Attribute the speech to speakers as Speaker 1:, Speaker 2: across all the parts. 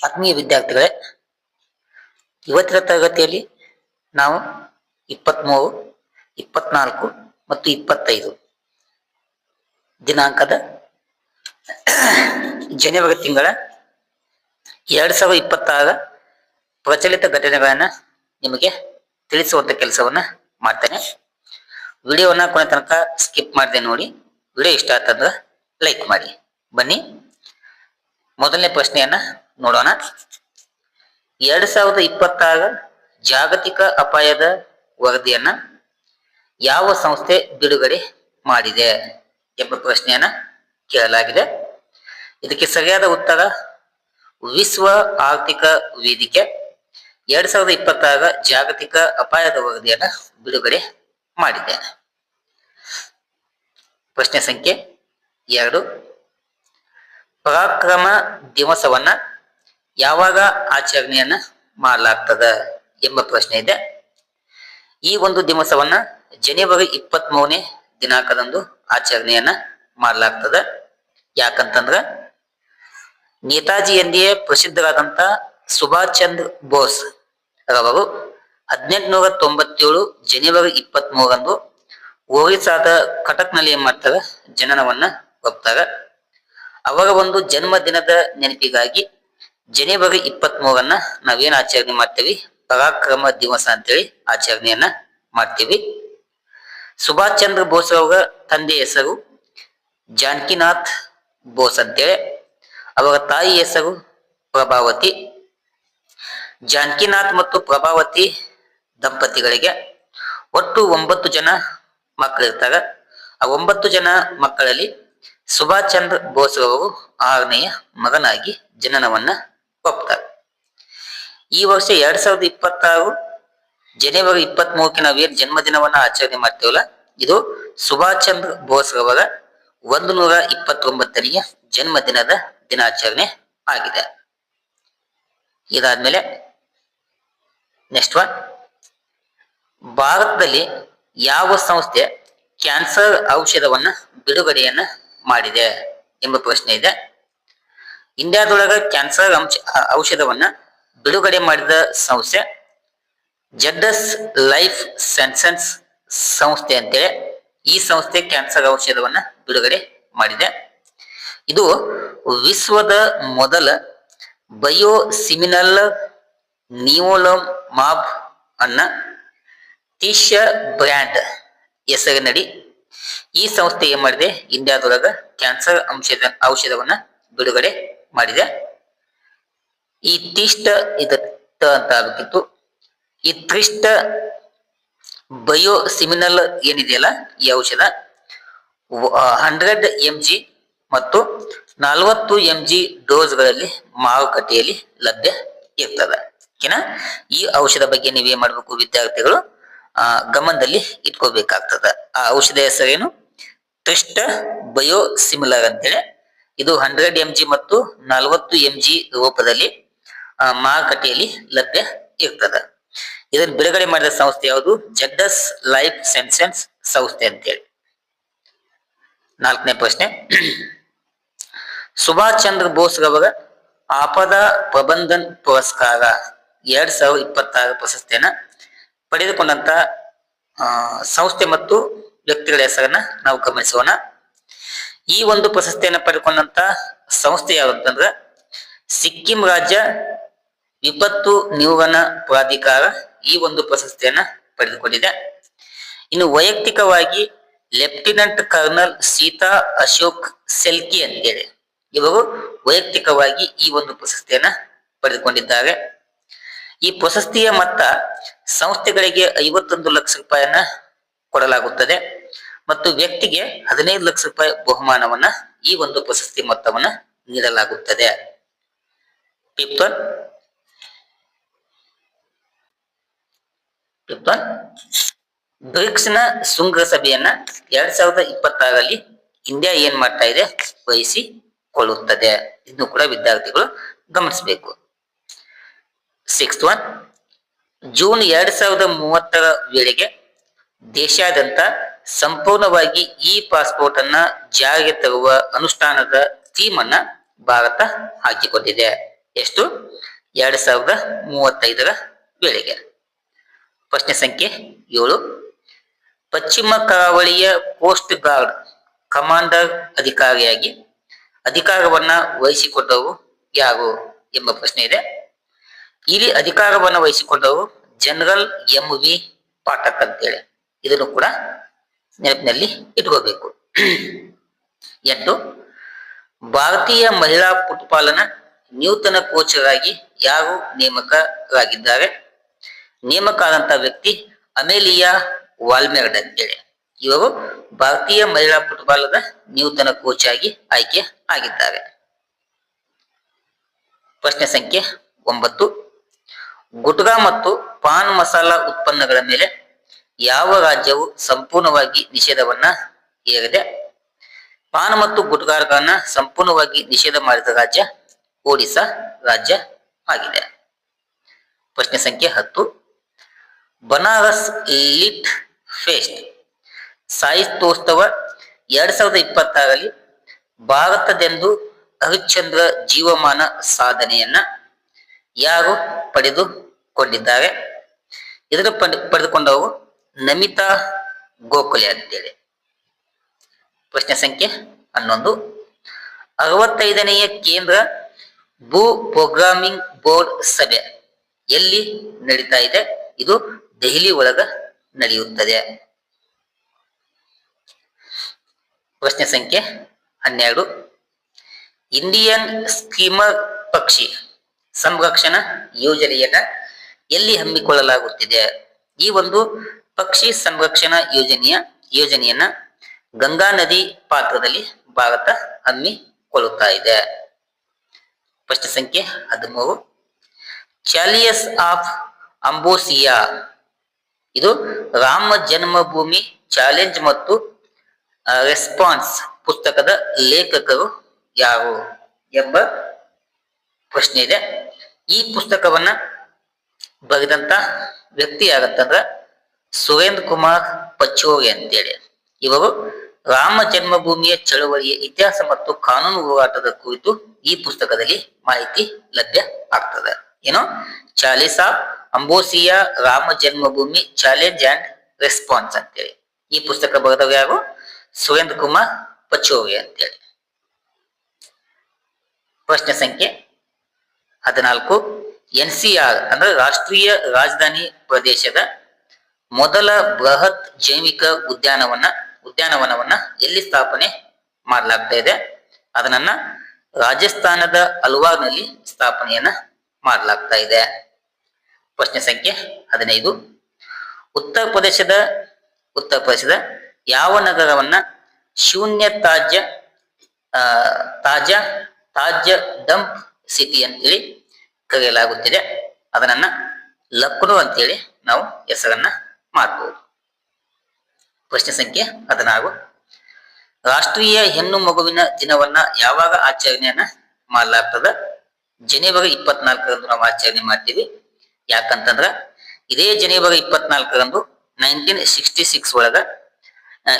Speaker 1: ಆತ್ಮೀಯ ವಿದ್ಯಾರ್ಥಿಗಳೇ, ಇವತ್ತಿನ ತರಗತಿಯಲ್ಲಿ ನಾವು ಇಪ್ಪತ್ಮೂರು, ಇಪ್ಪತ್ನಾಲ್ಕು ಮತ್ತು ಇಪ್ಪತ್ತೈದು ದಿನಾಂಕದ ಜನವರಿ ತಿಂಗಳ ಎರಡ್ ಸಾವಿರದ ಇಪ್ಪತ್ತಾರ ಪ್ರಚಲಿತ ಘಟನೆಗಳನ್ನ ನಿಮಗೆ ತಿಳಿಸುವಂತ ಕೆಲಸವನ್ನ ಮಾಡ್ತೇನೆ. ವಿಡಿಯೋವನ್ನ ಕೊನೆ ತನಕ ಸ್ಕಿಪ್ ಮಾಡದೆ ನೋಡಿ. ವಿಡಿಯೋ ಇಷ್ಟ ಆತಂದ್ರೆ ಲೈಕ್ ಮಾಡಿ. ಬನ್ನಿ. ಮೊದಲನೇ ಪ್ರಶ್ನೆಯನ್ನ ನೋಡೋಣ. ಎರಡ್ ಸಾವಿರದ ಇಪ್ಪತ್ತಾರ ಜಾಗತಿಕ ಅಪಾಯದ ವರದಿಯನ್ನ ಯಾವ ಸಂಸ್ಥೆ ಬಿಡುಗಡೆ ಮಾಡಿದೆ ಎಂಬ ಪ್ರಶ್ನೆಯನ್ನ ಕೇಳಲಾಗಿದೆ. ಇದಕ್ಕೆ ಸರಿಯಾದ ಉತ್ತರ ವಿಶ್ವ ಆರ್ಥಿಕ ವೇದಿಕೆ. ಎರಡ್ ಸಾವಿರದ ಇಪ್ಪತ್ತಾರ ಜಾಗತಿಕ ಅಪಾಯದ ವರದಿಯನ್ನ ಬಿಡುಗಡೆ ಮಾಡಿದೆ. ಪ್ರಶ್ನೆ ಸಂಖ್ಯೆ ಎರಡು. ಪರಾಕ್ರಮ ದಿವಸವನ್ನ ಯಾವಾಗ ಆಚರಣೆಯನ್ನ ಮಾಡಲಾಗ್ತದ ಎಂಬ ಪ್ರಶ್ನೆ ಇದೆ. ಈ ಒಂದು ದಿವಸವನ್ನ ಜನವರಿ ಇಪ್ಪತ್ತ್ ಮೂರನೇ ದಿನಾಂಕದಂದು ಆಚರಣೆಯನ್ನ ಮಾಡಲಾಗ್ತದ. ಯಾಕಂತಂದ್ರ ನೇತಾಜಿ ಎಂದೇ ಪ್ರಸಿದ್ಧರಾದಂತ ಸುಭಾಷ್ ಚಂದ್ರ ಬೋಸ್ ರವರು ಹದಿನೆಂಟುನೂರ ತೊಂಬತ್ತೇಳು ಜನವರಿ ಇಪ್ಪತ್ತ್ ಮೂರಂದು ಒರಿಸ್ಸಾದ ಕಟಕ್ನಲ್ಲಿ ಏನ್ ಮಾಡ್ತಾರ ಜನನವನ್ನ ಒಪ್ತಾರ. ಅವರ ಒಂದು ಜನ್ಮ ದಿನದ ನೆನಪಿಗಾಗಿ ಜನವರಿ ಇಪ್ಪತ್ತ್ ಮೂರನ್ನ ನಾವೇನ್ ಆಚರಣೆ ಮಾಡ್ತೇವಿ? ಪರಾಕ್ರಮ ದಿವಸ ಅಂತೇಳಿ ಆಚರಣೆಯನ್ನ ಮಾಡ್ತೀವಿ. ಸುಭಾಷ್ ಚಂದ್ರ ಬೋಸ್ ಅವರ ತಂದೆ ಹೆಸರು ಜಾನಕಿನಾಥ್ ಬೋಸ್ ಅಂತೇಳಿ. ಅವರ ತಾಯಿ ಹೆಸರು ಪ್ರಭಾವತಿ. ಜಾನಕಿನಾಥ್ ಮತ್ತು ಪ್ರಭಾವತಿ ದಂಪತಿಗಳಿಗೆ ಒಟ್ಟು ಒಂಬತ್ತು ಜನ ಮಕ್ಕಳಿರ್ತಾರೆ ಆ ಒಂಬತ್ತು ಜನ ಮಕ್ಕಳಲ್ಲಿ ಸುಭಾಷ್ ಚಂದ್ರ ಬೋಸ್ ಅವರು ಆರನೆಯ ಮಗನಾಗಿ ಜನನವನ್ನ ಒಪ್ತಾರೆ. ಈ ವರ್ಷ ಎರಡ್ ಸಾವಿರದ ಇಪ್ಪತ್ತಾರು ಜನವರಿ ಇಪ್ಪತ್ತ್ ಮೂರಕ್ಕೆ ನಾವೇನ್ ಜನ್ಮದಿನವನ್ನ ಆಚರಣೆ ಮಾಡ್ತೇವಲ್ಲ, ಇದು ಸುಭಾಷ್ ಚಂದ್ರ ಬೋಸ್ ರವರ ಒಂದು ನೂರ ಇಪ್ಪತ್ತೊಂಬತ್ತನೆಯ ಜನ್ಮದಿನದ ದಿನಾಚರಣೆ ಆಗಿದೆ. ಇದಾದ್ಮೇಲೆ ನೆಕ್ಸ್ಟ್ ಒನ್ ಭಾರತದಲ್ಲಿ ಯಾವ ಸಂಸ್ಥೆ ಕ್ಯಾನ್ಸರ್ ಔಷಧವನ್ನ ಬಿಡುಗಡೆಯನ್ನ ಮಾಡಿದೆ ಎಂಬ ಪ್ರಶ್ನೆ ಇದೆ. ಇಂಡಿಯಾದೊಳಗ ಕ್ಯಾನ್ಸರ್ ಅಂಶ ಔಷಧವನ್ನ ಬಿಡುಗಡೆ ಮಾಡಿದ ಸಂಸ್ಥೆ ಜಡ್ಡಸ್ ಲೈಫ್ ಸೆನ್ಸನ್ಸ್ ಸಂಸ್ಥೆ ಅಂತೇಳಿ ಈ ಸಂಸ್ಥೆ ಕ್ಯಾನ್ಸರ್ ಔಷಧವನ್ನ ಬಿಡುಗಡೆ ಮಾಡಿದೆ. ಇದು ವಿಶ್ವದ ಮೊದಲ ಬಯೋಸಿಮಿನಲ್ ನಿಯೋಲಮ್ ಮಾಬ್ ಅನ್ನ ಟಿಶ ಬ್ರ್ಯಾಂಡ್ ಹೆಸರಿನಡಿ ಈ ಸಂಸ್ಥೆ ಏನ್ ಮಾಡಿದೆ? ಇಂಡಿಯಾದೊಳಗ ಕ್ಯಾನ್ಸರ್ ಅಂಶದ ಔಷಧವನ್ನ ಬಿಡುಗಡೆ ಮಾಡಿದೆ. ಈ ತಿಷ್ಟ ಇದ ಅಂತ ಆಗುತ್ತಿತ್ತು ಈ ತ್ರಿಷ್ಟ ಬಯೋ ಸಿಮಿನಲ್ ಏನಿದೆಯಲ್ಲ, ಈ ಔಷಧ ಹಂಡ್ರೆಡ್ ಎಂ ಜಿ ಮತ್ತು ನಲವತ್ತು ಎಂ ಜಿ ಡೋಸ್ಗಳಲ್ಲಿ ಮಾರುಕಟ್ಟೆಯಲ್ಲಿ ಲಭ್ಯ ಇರ್ತದೆ. ಈ ಔಷಧ ಬಗ್ಗೆ ನೀವೇನ್ ಮಾಡಬೇಕು, ವಿದ್ಯಾರ್ಥಿಗಳು? ಆ, ಗಮನದಲ್ಲಿ ಇಟ್ಕೋಬೇಕಾಗ್ತದ. ಆ ಔಷಧ ಹೆಸರೇನು? ಟ್ರಿಷ್ಟ ಬಯೋ ಸಿಮಿಲರ್ ಅಂತೇಳಿ. ಇದು ಹಂಡ್ರೆಡ್ ಎಂ ಜಿ ಮತ್ತು ನಲವತ್ತು ಎಂ ಜಿ ರೂಪದಲ್ಲಿ ಮಾರುಕಟ್ಟೆಯಲ್ಲಿ ಲಭ್ಯ ಇರ್ತದ. ಇದನ್ನು ಬಿಡುಗಡೆ ಮಾಡಿದ ಸಂಸ್ಥೆ ಯಾವುದು? ಜಡ್ಡಸ್ ಲೈಫ್ ಸೆನ್ಸೆನ್ಸ್ ಸಂಸ್ಥೆ ಅಂತೇಳಿ. ನಾಲ್ಕನೇ ಪ್ರಶ್ನೆ. ಸುಭಾಷ್ ಚಂದ್ರ ಬೋಸ್ ರವರ ಆಪದ ಪ್ರಬಂಧನ್ ಪುರಸ್ಕಾರ ಎರಡ್ ಸಾವಿರದ ಇಪ್ಪತ್ತಾರು ಪ್ರಶಸ್ತಿಯನ್ನ ಪಡೆದುಕೊಂಡಂತ ಸಂಸ್ಥೆ ಮತ್ತು ವ್ಯಕ್ತಿಗಳ ಹೆಸರನ್ನ ನಾವು ಗಮನಿಸೋಣ. ಈ ಒಂದು ಪ್ರಶಸ್ತಿಯನ್ನು ಪಡೆದುಕೊಂಡಂತ ಸಂಸ್ಥೆ ಯಾವ್ದಂದ್ರ ಸಿಕ್ಕಿಂ ರಾಜ್ಯ ವಿಪತ್ತು ನಿವಾರಣ ಪ್ರಾಧಿಕಾರ ಈ ಒಂದು ಪ್ರಶಸ್ತಿಯನ್ನ ಪಡೆದುಕೊಂಡಿದೆ. ಇನ್ನು ವೈಯಕ್ತಿಕವಾಗಿ ಲೆಫ್ಟಿನೆಂಟ್ ಕರ್ನಲ್ ಸೀತಾ ಅಶೋಕ್ ಸೆಲ್ಕಿ ಅಂತೇಳಿ, ಇವರು ವೈಯಕ್ತಿಕವಾಗಿ ಈ ಒಂದು ಪ್ರಶಸ್ತಿಯನ್ನ ಪಡೆದುಕೊಂಡಿದ್ದಾರೆ. ಈ ಪ್ರಶಸ್ತಿಯ ಮೊತ್ತ ಸಂಸ್ಥೆಗಳಿಗೆ ಐವತ್ತೊಂದು ಲಕ್ಷ ರೂಪಾಯಿಯನ್ನ ಕೊಡಲಾಗುತ್ತದೆ. ಮತ್ತು ವ್ಯಕ್ತಿಗೆ ಹದಿನೈದು ಲಕ್ಷ ರೂಪಾಯಿ ಬಹುಮಾನವನ್ನ ಈ ಒಂದು ಪ್ರಶಸ್ತಿ ಮೊತ್ತವನ್ನ ನೀಡಲಾಗುತ್ತದೆ. ಫಿಫ್ತ್ ಒನ್ ಬ್ರಿಕ್ಸ್ನ ಶೃಂಗಸಭೆಯನ್ನ ಎರಡ್ ಸಾವಿರದ ಇಪ್ಪತ್ತಾರಲ್ಲಿ ಇಂಡಿಯಾ ಏನ್ ಮಾಡ್ತಾ ಇದೆ? ವಹಿಸಿಕೊಳ್ಳುತ್ತದೆ. ಇದನ್ನು ಕೂಡ ವಿದ್ಯಾರ್ಥಿಗಳು ಗಮನಿಸಬೇಕು. Sixth one. ಜೂನ್ ಎರಡ್ ಸಾವಿರದ ಮೂವತ್ತರ ವೇಳೆಗೆ ದೇಶಾದ್ಯಂತ ಸಂಪೂರ್ಣವಾಗಿ ಇ ಪಾಸ್ಪೋರ್ಟ್ ಅನ್ನ ಜಾರಿಗೆ ತರುವ ಅನುಷ್ಠಾನದ ಥೀಮ್ ಅನ್ನ ಭಾರತ ಹಾಕಿಕೊಂಡಿದೆ. ಎಷ್ಟು? ಎರಡ್ ಸಾವಿರದ ಮೂವತ್ತೈದರ ವೇಳೆಗೆ. ಪ್ರಶ್ನೆ ಸಂಖ್ಯೆ ಏಳು. ಪಶ್ಚಿಮ ಕರಾವಳಿಯ ಕೋಸ್ಟ್ ಗಾರ್ಡ್ ಕಮಾಂಡರ್ ಅಧಿಕಾರಿಯಾಗಿ ಅಧಿಕಾರವನ್ನ ವಹಿಸಿಕೊಂಡವು ಯಾರು ಎಂಬ ಪ್ರಶ್ನೆ ಇದೆ. ಇಲ್ಲಿ ಅಧಿಕಾರವನ್ನು ವಹಿಸಿಕೊಂಡವರು ಜನರಲ್ ಎಂ ವಿ ಪಾಠಕ್ ಅಂತೇಳಿ. ಇದನ್ನು ಕೂಡ ನೆನಪಿನಲ್ಲಿ ಇಟ್ಕೋಬೇಕು. ಎಂಟು, ಭಾರತೀಯ ಮಹಿಳಾ ಫುಟ್ಬಾಲ್ನ ನೂತನ ಕೋಚರಾಗಿ ಯಾರು ನೇಮಕರಾಗಿದ್ದಾರೆ? ನೇಮಕ ಆದಂತ ವ್ಯಕ್ತಿ ಅಮೇಲಿಯಾ ವಾಲ್ಮೆರ್ಡ್ ಅಂತೇಳಿ. ಇವರು ಭಾರತೀಯ ಮಹಿಳಾ ಫುಟ್ಬಾಲ್ದ ನೂತನ ಕೋಚ್ ಆಗಿ ಆಯ್ಕೆ ಆಗಿದ್ದಾರೆ. ಪ್ರಶ್ನೆ ಸಂಖ್ಯೆ ಒಂಬತ್ತು ಗುಟ್ಕಾ ಮತ್ತು ಪಾನ್ ಮಸಾಲ ಉತ್ಪನ್ನಗಳ ಮೇಲೆ ಯಾವ ರಾಜ್ಯವು ಸಂಪೂರ್ಣವಾಗಿ ನಿಷೇಧವನ್ನ ಹೇರಿದೆ? ಪಾನ್ ಮತ್ತು ಗುಟ್ಗಾರ್ಗಳನ್ನ ಸಂಪೂರ್ಣವಾಗಿ ನಿಷೇಧ ಮಾಡಿದ ರಾಜ್ಯ ಒಡಿಸಾ ರಾಜ್ಯ ಆಗಿದೆ ಪ್ರಶ್ನೆ ಸಂಖ್ಯೆ ಹತ್ತು. ಬನಾರಸ್ ಲಿಟ್ ಫೆಸ್ಟ್ ಸಾಹಿತ್ಯೋತ್ಸವ ಎರಡ್ ಸಾವಿರದ ಇಪ್ಪತ್ತಾರಲ್ಲಿ ಭಾರತದೆಂದು ಹರಿಶ್ಚಂದ್ರ ಜೀವಮಾನ ಸಾಧನೆಯನ್ನ ಯಾರು ಪಡೆದುಕೊಂಡಿದ್ದಾರೆ ಇದನ್ನು ಪಡೆ, ಪಡೆದುಕೊಂಡವರು ನಮಿತಾ ಗೋಕುಲೆ ಅಂತೇಳಿ. ಪ್ರಶ್ನೆ ಸಂಖ್ಯೆ ಹನ್ನೊಂದು. ಅರವತ್ತೈದನೆಯ ಕೇಂದ್ರ ಭೂ ಪ್ರೋಗ್ರಾಮಿಂಗ್ ಬೋರ್ಡ್ ಸಭೆ ಎಲ್ಲಿ ನಡೀತಾ ಇದೆ? ಇದು ದೆಹಲಿ ಒಳಗ ನಡೆಯುತ್ತದೆ. ಪ್ರಶ್ನೆ ಸಂಖ್ಯೆ ಹನ್ನೆರಡು. ಇಂಡಿಯನ್ ಸ್ಕೀಮರ್ ಪಕ್ಷಿ ಸಂರಕ್ಷಣಾ ಯೋಜನೆಯನ್ನ ಎಲ್ಲಿ ಹಮ್ಮಿಕೊಳ್ಳಲಾಗುತ್ತಿದೆ? ಈ ಒಂದು ಪಕ್ಷಿ ಸಂರಕ್ಷಣಾ ಯೋಜನೆಯ ಯೋಜನೆಯನ್ನ ಗಂಗಾ ನದಿ ಪಾತ್ರದಲ್ಲಿ ಭಾರತ ಹಮ್ಮಿಕೊಳ್ಳುತ್ತಾ ಇದೆ. ಪ್ರಶ್ನೆ ಸಂಖ್ಯೆ ಹದಿಮೂರು. ಚಾಲಿಯಸ್ ಆಫ್ ಅಂಬೋಸಿಯಾ. ಇದು ರಾಮ ಜನ್ಮಭೂಮಿ ಚಾಲೆಂಜ್ ಮತ್ತು ರೆಸ್ಪಾನ್ಸ್ ಪುಸ್ತಕದ ಲೇಖಕರು ಯಾರು ಎಂಬ ಪ್ರಶ್ನೆ ಇದೆ. ಈ ಪುಸ್ತಕವನ್ನ ಬರೆದಂತ ವ್ಯಕ್ತಿ ಆಗತ್ತಂದ್ರ ಸುರೇಂದ್ರ ಕುಮಾರ್ ಪಚ್ಚೋಗೆ ಅಂತೇಳಿ. ಇವರು ರಾಮ ಜನ್ಮಭೂಮಿಯ ಚಳವಳಿಯ ಇತಿಹಾಸ ಮತ್ತು ಕಾನೂನು ಹೋರಾಟದ ಕುರಿತು ಈ ಪುಸ್ತಕದಲ್ಲಿ ಮಾಹಿತಿ ಲಭ್ಯ ಆಗ್ತದೆ. ಏನು? ಚಾಲಿಸಾ, ಅಂಬೋಸಿಯಾ Rama Janmabhoomi challenge and response ಅಂತೇಳಿ. ಈ ಪುಸ್ತಕ ಬರೆದವರು ಯಾರು? ಸುರೇಂದ್ರ ಕುಮಾರ್ ಪಚೋರಿ ಅಂತೇಳಿ. ಪ್ರಶ್ನೆ ಸಂಖ್ಯೆ ಹದಿನಾಲ್ಕು ಎನ್ ಸಿ ಆರ್ ಅಂದ್ರೆ ರಾಷ್ಟ್ರೀಯ ರಾಜಧಾನಿ ಪ್ರದೇಶದ ಮೊದಲ ಬೃಹತ್ ಜೈವಿಕ ಉದ್ಯಾನವನ ಉದ್ಯಾನವನವನ್ನ ಎಲ್ಲಿ ಸ್ಥಾಪನೆ ಮಾಡಲಾಗ್ತಾ ಇದೆ? ಅದನ್ನ ರಾಜಸ್ಥಾನದ ಅಲ್ವಾರ್ನಲ್ಲಿ ಸ್ಥಾಪನೆಯನ್ನ ಮಾಡಲಾಗ್ತಾ ಇದೆ. ಪ್ರಶ್ನೆ ಸಂಖ್ಯೆ ಹದಿನೈದು. ಉತ್ತರ ಪ್ರದೇಶದ ಉತ್ತರ ಪ್ರದೇಶದ ಯಾವ ನಗರವನ್ನ ಶೂನ್ಯ ತಾಜ್ಯ ತಾಜಾ, ತಾಜ್ಯ ಡಂಪ್ ಸಿಟಿ ಅಂತೇಳಿ ಕರೆಯಲಾಗುತ್ತಿದೆ ಅದನ್ನ ಲಕ್ನು ಅಂತೇಳಿ ನಾವು ಹೆಸರನ್ನ ಮಾಡಬಹುದು ಪ್ರಶ್ನೆ ಸಂಖ್ಯೆ ಹದಿನಾರು. ರಾಷ್ಟ್ರೀಯ ಹೆಣ್ಣು ಮಗುವಿನ ದಿನವನ್ನ ಯಾವಾಗ ಆಚರಣೆಯನ್ನ ಮಾಡಲಾಗ್ತದ? ಜನವರಿ ಇಪ್ಪತ್ನಾಲ್ಕರಂದು ನಾವು ಆಚರಣೆ ಮಾಡ್ತೀವಿ. ಯಾಕಂತಂದ್ರ ಇದೇ ಜನವರಿ ಇಪ್ಪತ್ನಾಲ್ಕರಂದು ನೈನ್ಟೀನ್ ಸಿಕ್ಸ್ಟಿ ಸಿಕ್ಸ್ ಒಳಗ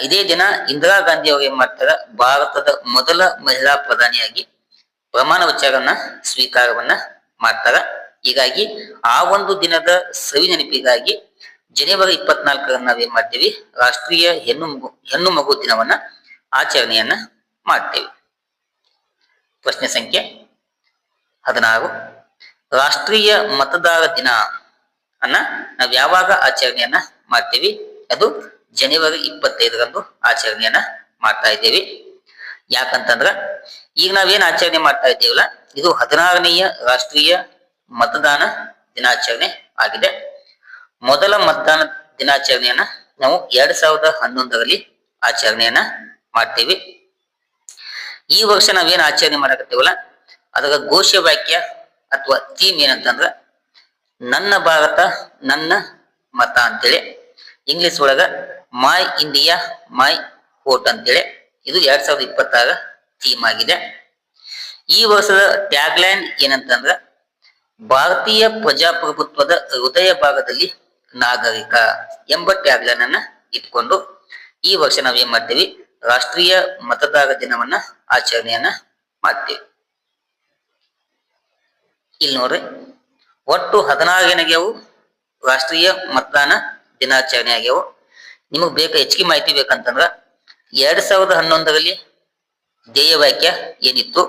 Speaker 1: ಇದೇ ದಿನ ಇಂದಿರಾ ಗಾಂಧಿ ಅವರು ಏನ್ ಮಾಡ್ತಾರ? ಭಾರತದ ಮೊದಲ ಮಹಿಳಾ ಪ್ರಧಾನಿಯಾಗಿ ಪ್ರಮಾಣ ವಚನ ಸ್ವೀಕಾರವನ್ನ ಮಾಡ್ತಾರ. ಹೀಗಾಗಿ ಆ ಒಂದು ದಿನದ ಸವಿ ನೆನಪಿಗಾಗಿ ಜನವರಿ ಇಪ್ಪತ್ನಾಲ್ಕರ ನಾವೇನ್ ಮಾಡ್ತೀವಿ? ರಾಷ್ಟ್ರೀಯ ಹೆಣ್ಣು ಮಗು ಹೆಣ್ಣು ಮಗು ದಿನವನ್ನ ಆಚರಣೆಯನ್ನ ಮಾಡ್ತೇವೆ. ಪ್ರಶ್ನೆ ಸಂಖ್ಯೆ ಹದಿನಾರು. ರಾಷ್ಟ್ರೀಯ ಮತದಾರ ದಿನ ಅನ್ನ ನಾವ್ ಯಾವಾಗ ಆಚರಣೆಯನ್ನ ಮಾಡ್ತೀವಿ? ಅದು ಜನವರಿ ಇಪ್ಪತ್ತೈದರಂದು ಆಚರಣೆಯನ್ನ ಮಾಡ್ತಾ ಇದ್ದೇವೆ. ಯಾಕಂತಂದ್ರ ಈಗ ನಾವೇನ್ ಆಚರಣೆ ಮಾಡ್ತಾ ಇದ್ದೇವಲ್ಲ? ಇದು ಹದಿನಾರನೆಯ ರಾಷ್ಟ್ರೀಯ ಮತದಾನ ದಿನಾಚರಣೆ ಆಗಿದೆ. ಮೊದಲ ಮತದಾನ ದಿನಾಚರಣೆಯನ್ನ ನಾವು ಎರಡ್ ಸಾವಿರದ ಹನ್ನೊಂದರಲ್ಲಿ ಆಚರಣೆಯನ್ನ ಮಾಡ್ತೀವಿ. ಈ ವರ್ಷ ನಾವೇನ್ ಆಚರಣೆ ಮಾಡಕತ್ತೇವಲ್ಲ, ಅದರ ಘೋಷ ವಾಕ್ಯ ಅಥವಾ ಥೀಮ್ ಏನಂತಂದ್ರ, ನನ್ನ ಭಾರತ, ನನ್ನ ಮತ ಅಂತೇಳಿ. ಇಂಗ್ಲಿಷ್ ಒಳಗ ಮೈ ಇಂಡಿಯಾ ಮೈ ವೋಟ್ ಅಂತೇಳಿ. ಇದು ಎರಡ್ ಸಾವಿರದ ಇಪ್ಪತ್ತಾರ ಥೀಮ್ ಆಗಿದೆ. ಈ ವರ್ಷದ ಟ್ಯಾಗ್ಲೈನ್ ಏನಂತಂದ್ರ, ಭಾರತೀಯ ಪ್ರಜಾಪ್ರಭುತ್ವದ ಹೃದಯ ಭಾಗದಲ್ಲಿ ನಾಗರಿಕ ಎಂಬ ಟ್ಯಾಗ್ಲೈನ್ ಅನ್ನ ಇಟ್ಕೊಂಡು ಈ ವರ್ಷ ನಾವೇನ್ ಮಾಡ್ತೀವಿ? ರಾಷ್ಟ್ರೀಯ ಮತದಾರ ದಿನವನ್ನ ಆಚರಣೆಯನ್ನ ಮಾಡ್ತೀವಿ. ಇಲ್ಲಿ ನೋಡ್ರಿ, ಒಟ್ಟು ಹದಿನಾರು ಏನಾಗ್ಯಾವು ರಾಷ್ಟ್ರೀಯ ಮತದಾನ ದಿನಾಚರಣೆ ಆಗ್ಯಾವು. ನಿಮಗ್ ಬೇಕ ಹೆಚ್ಚಿಗೆ ಮಾಹಿತಿ ಬೇಕಂತಂದ್ರ, ಎರಡ್ ಸಾವಿರದ ಹನ್ನೊಂದರಲ್ಲಿ ಧ್ಯೇಯ ವಾಕ್ಯ ಏನಿತ್ತು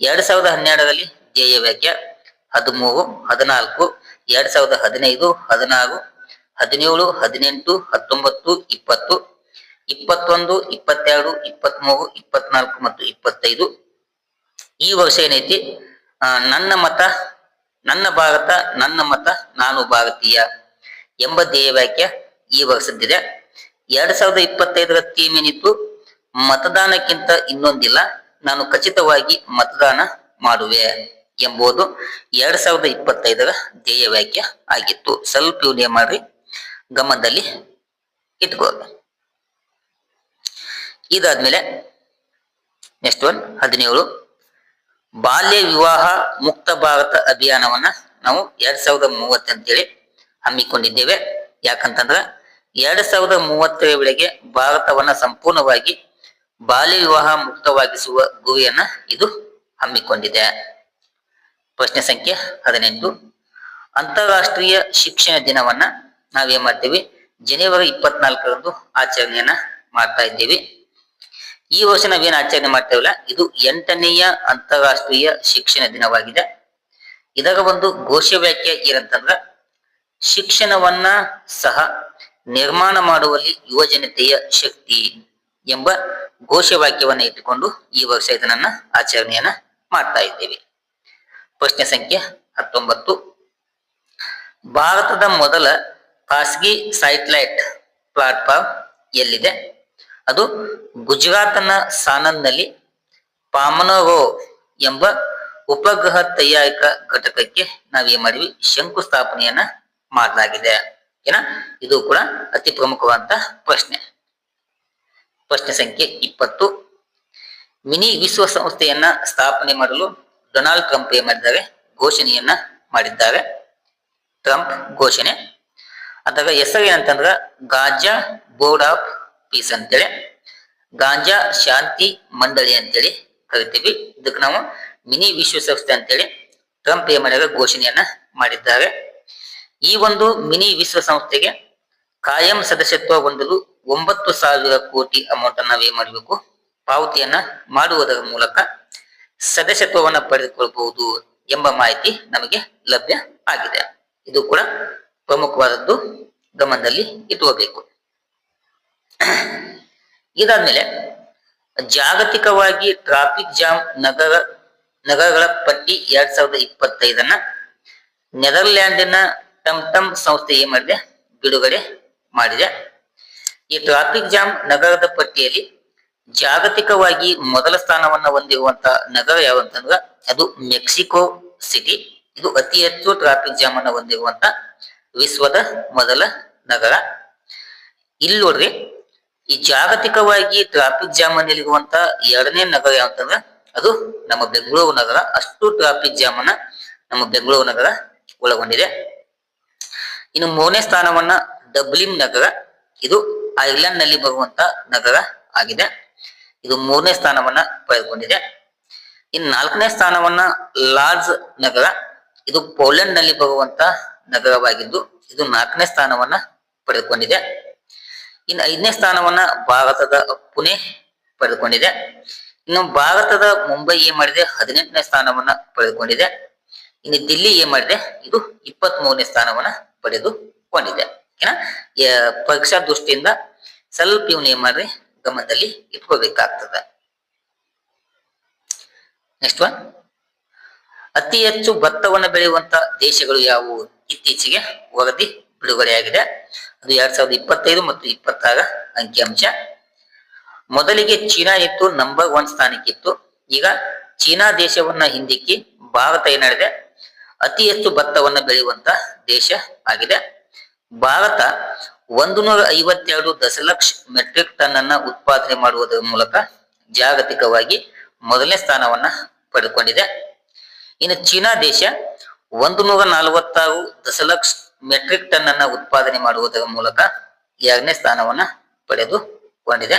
Speaker 1: ಎರಡ್ ಸಾವಿರದ ಹನ್ನೆರಡರಲ್ಲಿ ಧ್ಯೇಯ ವಾಕ್ಯ ಹದಿಮೂರು, ಹದಿನಾಲ್ಕು, ಎರಡ್ ಸಾವಿರದ ಹದಿನೈದು, ಹದಿನಾರು, ಹದಿನೇಳು, ಹದಿನೆಂಟು, ಹತ್ತೊಂಬತ್ತು, ಇಪ್ಪತ್ತು, ಇಪ್ಪತ್ತೊಂದು, ಇಪ್ಪತ್ತೆರಡು, ಇಪ್ಪತ್ಮೂರು, ಇಪ್ಪತ್ನಾಲ್ಕು ಮತ್ತು ಇಪ್ಪತ್ತೈದು. ಈ ವರ್ಷ ಏನೈತಿ? ನನ್ನ ಮತ, ನನ್ನ ಭಾರತ, ನನ್ನ ಮತ, ನಾನು ಭಾರತೀಯ ಎಂಬ ಧ್ಯೇಯ ವಾಕ್ಯ ಈ ವರ್ಷದ್ದಿದೆ. ಎರಡ್ ಸಾವಿರದ ಇಪ್ಪತ್ತೈದರ ಥೀಮ್ ಏನಿತ್ತು? ಮತದಾನಕ್ಕಿಂತ ಇನ್ನೊಂದಿಲ್ಲ. ನಾನು ಖಚಿತವಾಗಿ ಮತದಾನ ಮಾಡುವೆ ಎಂಬುದು ಎರಡ್ ಸಾವಿರದ ಇಪ್ಪತ್ತೈದರ ಧ್ಯೇಯ ವಾಕ್ಯ ಆಗಿತ್ತು. ಸ್ವಲ್ಪ ಇವ್ನೇ ಮಾಡ್ರಿ, ಗಮನದಲ್ಲಿ ಇಟ್ಕೋ ಇದಾದ್ಮೇಲೆ ನೆಕ್ಸ್ಟ್ ಒನ್ ಹದಿನೇಳು. ಬಾಲ್ಯ ವಿವಾಹ ಮುಕ್ತ ಭಾರತ ಅಭಿಯಾನವನ್ನ ನಾವು ಎರಡ್ ಸಾವಿರದ ಮೂವತ್ತು ಅಂತೇಳಿ ಹಮ್ಮಿಕೊಂಡಿದ್ದೇವೆ. ಯಾಕಂತಂದ್ರ ಎರಡ್ ಸಾವಿರದ ಮೂವತ್ತರ ವೇಳೆಗೆ ಭಾರತವನ್ನ ಸಂಪೂರ್ಣವಾಗಿ ಬಾಲ್ಯ ವಿವಾಹ ಮುಕ್ತವಾಗಿಸುವ ಗುರಿಯನ್ನ ಇದು ಹಮ್ಮಿಕೊಂಡಿದೆ. ಪ್ರಶ್ನೆ ಸಂಖ್ಯೆ ಹದಿನೆಂಟು. ಅಂತಾರಾಷ್ಟ್ರೀಯ ಶಿಕ್ಷಣ ದಿನವನ್ನ ನಾವೇನ್ ಮಾಡ್ತೀವಿ? ಜನವರಿ ಇಪ್ಪತ್ನಾಲ್ಕರಂದು ಆಚರಣೆಯನ್ನ ಮಾಡ್ತಾ ಇದ್ದೀವಿ. ಈ ವರ್ಷ ನಾವೇನ್ ಆಚರಣೆ ಮಾಡ್ತೇವಲ್ಲ? ಇದು ಎಂಟನೆಯ ಅಂತಾರಾಷ್ಟ್ರೀಯ ಶಿಕ್ಷಣ ದಿನವಾಗಿದೆ. ಇದರ ಒಂದು ಘೋಷವಾಕ್ಯ ಏನಂತಂದ್ರ, ಶಿಕ್ಷಣವನ್ನ ಸಹ ನಿರ್ಮಾಣ ಮಾಡುವಲ್ಲಿ ಯುವಜನತೆಯ ಶಕ್ತಿ ಎಂಬ ಘೋಷವಾಕ್ಯವನ್ನ ಇಟ್ಟುಕೊಂಡು ಈ ವರ್ಷ ಇದನ್ನ ಆಚರಣೆಯನ್ನ ಮಾಡ್ತಾ ಇದ್ದೇವೆ. ಪ್ರಶ್ನೆ ಸಂಖ್ಯೆ ಹತ್ತೊಂಬತ್ತು. ಭಾರತದ ಮೊದಲ ಖಾಸಗಿ ಸ್ಯಾಟಲೈಟ್ ಪ್ಲಾಟ್ಫಾರ್ಮ್ ಎಲ್ಲಿದೆ? ಅದು ಗುಜರಾತ್ನ ಸಾನಂದ್ನಲ್ಲಿ ಪಾಮನೋವೋ ಎಂಬ ಉಪಗ್ರಹ ತಯಾರಿಕಾ ಘಟಕಕ್ಕೆ ನಾವೇನ್ ಮಾಡಿವಿ ಶಂಕುಸ್ಥಾಪನೆಯನ್ನ ಮಾಡಲಾಗಿದೆ. ಏನ? ಇದು ಕೂಡ ಅತಿ ಪ್ರಮುಖವಾದಂತ ಪ್ರಶ್ನೆ. ಪ್ರಶ್ನೆ ಸಂಖ್ಯೆ ಇಪ್ಪತ್ತು. ಮಿನಿ ವಿಶ್ವಸಂಸ್ಥೆಯನ್ನ ಸ್ಥಾಪನೆ ಮಾಡಲು ಡೊನಾಲ್ಡ್ ಟ್ರಂಪ್ ಏನ್ ಮಾಡಿದ್ದಾರೆ? ಘೋಷಣೆಯನ್ನ ಮಾಡಿದ್ದಾರೆ. ಟ್ರಂಪ್ ಘೋಷಣೆ. ಅದರ ಹೆಸರು ಏನಂತಂದ್ರ ಗಾಂಜಾ ಬೋರ್ಡ್ ಆಫ್ ಪೀಸ್ ಅಂತೇಳಿ. ಗಾಂಜಾ ಶಾಂತಿ ಮಂಡಳಿ ಅಂತೇಳಿ ಕರಿತೀವಿ. ಇದಕ್ಕೆ ನಾವು ಮಿನಿ ವಿಶ್ವಸಂಸ್ಥೆ ಅಂತೇಳಿ ಟ್ರಂಪ್ ಏನ್ ಮಾಡ್ಯಾರ? ಘೋಷಣೆಯನ್ನ ಮಾಡಿದ್ದಾರೆ. ಈ ಒಂದು ಮಿನಿ ವಿಶ್ವಸಂಸ್ಥೆಗೆ ಕಾಯಂ ಸದಸ್ಯತ್ವ ಹೊಂದಲು ಒಂಬತ್ತು ಸಾವಿರ ಕೋಟಿ ಅಮೌಂಟ್ ಅನ್ನ ಮಾಡಬೇಕು. ಪಾವತಿಯನ್ನ ಮಾಡುವುದರ ಮೂಲಕ ಸದಸ್ಯತ್ವವನ್ನ ಪಡೆದುಕೊಳ್ಳಬಹುದು ಎಂಬ ಮಾಹಿತಿ ನಮಗೆ ಲಭ್ಯ ಆಗಿದೆ. ಇದು ಕೂಡ ಪ್ರಮುಖವಾದದ್ದು ಗಮನದಲ್ಲಿ ಇಟ್ಕೋಬೇಕು. ಇದಾದ್ಮೇಲೆ ಜಾಗತಿಕವಾಗಿ ಟ್ರಾಫಿಕ್ ಜಾಮ್ ನಗರ, ನಗರಗಳ ಪಟ್ಟಿ ಎರಡ್ ಸಾವಿರದ ಇಪ್ಪತ್ತೈದನ್ನ ನೆದರ್ಲ್ಯಾಂಡಿನ ಟಮ್ ಟಮ್ ಸಂಸ್ಥೆ ಏನ್ ಮಾಡಿದೆ? ಬಿಡುಗಡೆ ಮಾಡಿದೆ. ಈ ಟ್ರಾಫಿಕ್ ಜಾಮ್ ನಗರದ ಪಟ್ಟಿಯಲ್ಲಿ ಜಾಗತಿಕವಾಗಿ ಮೊದಲ ಸ್ಥಾನವನ್ನ ಹೊಂದಿರುವಂತ ನಗರ ಯಾವಂತಂದ್ರ ಅದು ಮೆಕ್ಸಿಕೋ ಸಿಟಿ ಇದು ಅತಿ ಹೆಚ್ಚು ಟ್ರಾಫಿಕ್ ಜಾಮ್ ಅನ್ನ ಹೊಂದಿರುವಂತ ವಿಶ್ವದ ಮೊದಲ ನಗರ. ಇಲ್ಲಿ ನೋಡ್ರಿ, ಈ ಜಾಗತಿಕವಾಗಿ ಟ್ರಾಫಿಕ್ ಜಾಮ್ ಅಲ್ಲಿರುವಂತ ಎರಡನೇ ನಗರ ಯಾವಂತಂದ್ರ ಅದು ನಮ್ಮ ಬೆಂಗಳೂರು ನಗರ. ಅಷ್ಟು ಟ್ರಾಫಿಕ್ ಜಾಮ್ ಅನ್ನ ನಮ್ಮ ಬೆಂಗಳೂರು ನಗರ ಒಳಗೊಂಡಿದೆ. ಇನ್ನು ಮೂರನೇ ಸ್ಥಾನವನ್ನ ಡಬ್ಲಿನ್ ನಗರ. ಇದು ಐರ್ಲೆಂಡ್ನಲ್ಲಿ ಬರುವಂತ ನಗರ ಆಗಿದೆ. ಇದು ಮೂರನೇ ಸ್ಥಾನವನ್ನ ಪಡೆದುಕೊಂಡಿದೆ. ಇನ್ನು ನಾಲ್ಕನೇ ಸ್ಥಾನವನ್ನ ಲಾರ್ಜ್ ನಗರ, ಇದು ಪೋಲೆಂಡ್ನಲ್ಲಿ ಬರುವಂತ ನಗರವಾಗಿದ್ದು ಇದು ನಾಲ್ಕನೇ ಸ್ಥಾನವನ್ನ ಪಡೆದುಕೊಂಡಿದೆ. ಇನ್ನು ಐದನೇ ಸ್ಥಾನವನ್ನ ಭಾರತದ ಪುಣೆ ಪಡೆದುಕೊಂಡಿದೆ. ಇನ್ನು ಭಾರತದ ಮುಂಬೈ ಏನ್ ಮಾಡಿದೆ? ಹದಿನೆಂಟನೇ ಸ್ಥಾನವನ್ನ ಪಡೆದುಕೊಂಡಿದೆ. ಇನ್ನು ದಿಲ್ಲಿ ಏನ್ ಮಾಡಿದೆ? ಇದು ಇಪ್ಪತ್ತ್ ಮೂರನೇ ಸ್ಥಾನವನ್ನ ಪಡೆದುಕೊಂಡಿದೆ. ಯ- ಪರೀಕ್ಷಾ ದೃಷ್ಟಿಯಿಂದ ಸ್ವಲ್ಪ ಇವ್ ಏನ್ ಮಾಡ್ರಿ, ಗಮನದಲ್ಲಿ ಇಟ್ಕೋಬೇಕಾಗ್ತದ. ನೆಕ್ಸ್ಟ್ ಒನ್ ಅತಿ ಹೆಚ್ಚು ಭತ್ತವನ್ನು ಬೆಳೆಯುವಂತ ದೇಶಗಳು ಯಾವುವು? ಇತ್ತೀಚೆಗೆ ವರದಿ ಬಿಡುಗಡೆಯಾಗಿದೆ ಅದು ಎರಡ್ ಸಾವಿರದ ಇಪ್ಪತ್ತೈದು ಮತ್ತು ಇಪ್ಪತ್ತಾರ ಅಂಕಿಅಂಶ. ಮೊದಲಿಗೆ ಚೀನಾ ಇತ್ತು ನಂಬರ್ ಒನ್ ಸ್ಥಾನಕ್ಕಿತ್ತು ಈಗ ಚೀನಾ ದೇಶವನ್ನ ಹಿಂದಿಕ್ಕಿ ಭಾರತ ಏನಾಡಿದೆ ಅತಿ ಹೆಚ್ಚು ಭತ್ತವನ್ನು ಬೆಳೆಯುವಂತ ದೇಶ ಆಗಿದೆ. ಭಾರತ ಒಂದು ನೂರ ಐವತ್ತೆರಡು ದಶಲಕ್ಷ ಮೆಟ್ರಿಕ್ ಟನ್ ಅನ್ನ ಉತ್ಪಾದನೆ ಮಾಡುವುದರ ಮೂಲಕ ಜಾಗತಿಕವಾಗಿ ಮೊದಲನೇ ಸ್ಥಾನವನ್ನ ಪಡೆದುಕೊಂಡಿದೆ. ಇನ್ನು ಚೀನಾ ದೇಶ ಒಂದು ನೂರ ನಲವತ್ತಾರು ದಶಲಕ್ಷ ಮೆಟ್ರಿಕ್ ಟನ್ ಅನ್ನ ಉತ್ಪಾದನೆ ಮಾಡುವುದರ ಮೂಲಕ ಎರಡನೇ ಸ್ಥಾನವನ್ನ ಪಡೆದುಕೊಂಡಿದೆ.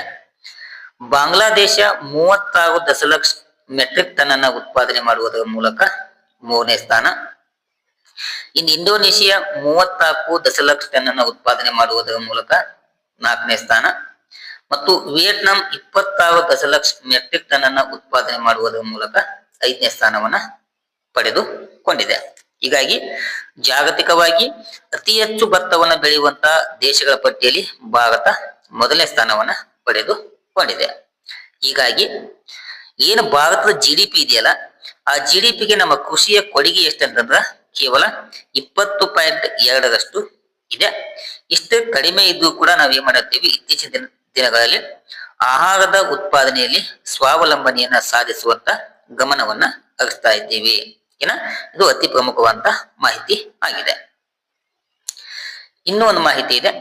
Speaker 1: ಬಾಂಗ್ಲಾದೇಶ ಮೂವತ್ತಾರು ದಶಲಕ್ಷ ಮೆಟ್ರಿಕ್ ಟನ್ ಅನ್ನ ಉತ್ಪಾದನೆ ಮಾಡುವುದರ ಮೂಲಕ ಮೂರನೇ ಸ್ಥಾನ ಇನ್ನು ಇಂಡೋನೇಷಿಯಾ ಮೂವತ್ನಾಲ್ಕು ದಶಲಕ್ಷ ಟನ್ ಅನ್ನ ಉತ್ಪಾದನೆ ಮಾಡುವುದರ ಮೂಲಕ ನಾಲ್ಕನೇ ಸ್ಥಾನ. ಮತ್ತು ವಿಯೆಟ್ನಾಂ ಇಪ್ಪತ್ತಾರು ದಶಲಕ್ಷ ಮೆಟ್ರಿಕ್ ಟನ್ ಅನ್ನ ಉತ್ಪಾದನೆ ಮಾಡುವುದರ ಮೂಲಕ ಐದನೇ ಸ್ಥಾನವನ್ನ ಪಡೆದುಕೊಂಡಿದೆ. ಹೀಗಾಗಿ ಜಾಗತಿಕವಾಗಿ ಅತಿ ಹೆಚ್ಚು ಭತ್ತವನ್ನು ಬೆಳೆಯುವಂತ ದೇಶಗಳ ಪಟ್ಟಿಯಲ್ಲಿ ಭಾರತ ಮೊದಲನೇ ಸ್ಥಾನವನ್ನ ಪಡೆದುಕೊಂಡಿದೆ. ಹೀಗಾಗಿ ಏನು ಭಾರತದ ಜಿ ಡಿ ಇದೆಯಲ್ಲ, ಆ ಜಿ ನಮ್ಮ ಕೃಷಿಯ ಕೊಡುಗೆ ಎಷ್ಟಂತಂದ್ರ ಕೇವಲ ಇಪ್ಪತ್ತು ಪಾಯಿಂಟ್ ಎರಡರಷ್ಟು ಇದೆ. ಇಷ್ಟೇ ಕಡಿಮೆ ಇದ್ದು ಕೂಡ ನಾವು ಏನ್ ಮಾಡುತ್ತೇವೆ? ಇತ್ತೀಚಿನ ದಿನ ದಿನಗಳಲ್ಲಿ ಆಹಾರದ ಉತ್ಪಾದನೆಯಲ್ಲಿ ಸ್ವಾವಲಂಬನೆಯನ್ನ ಸಾಧಿಸುವಂತ ಗಮನವನ್ನ ಹರಿಸ್ತಾ ಇದ್ದೀವಿ. ಏನ? ಇದು ಅತಿ ಪ್ರಮುಖವಾದಂತ ಮಾಹಿತಿ ಆಗಿದೆ. ಇನ್ನೂ ಒಂದು ಮಾಹಿತಿ ಇದೆ.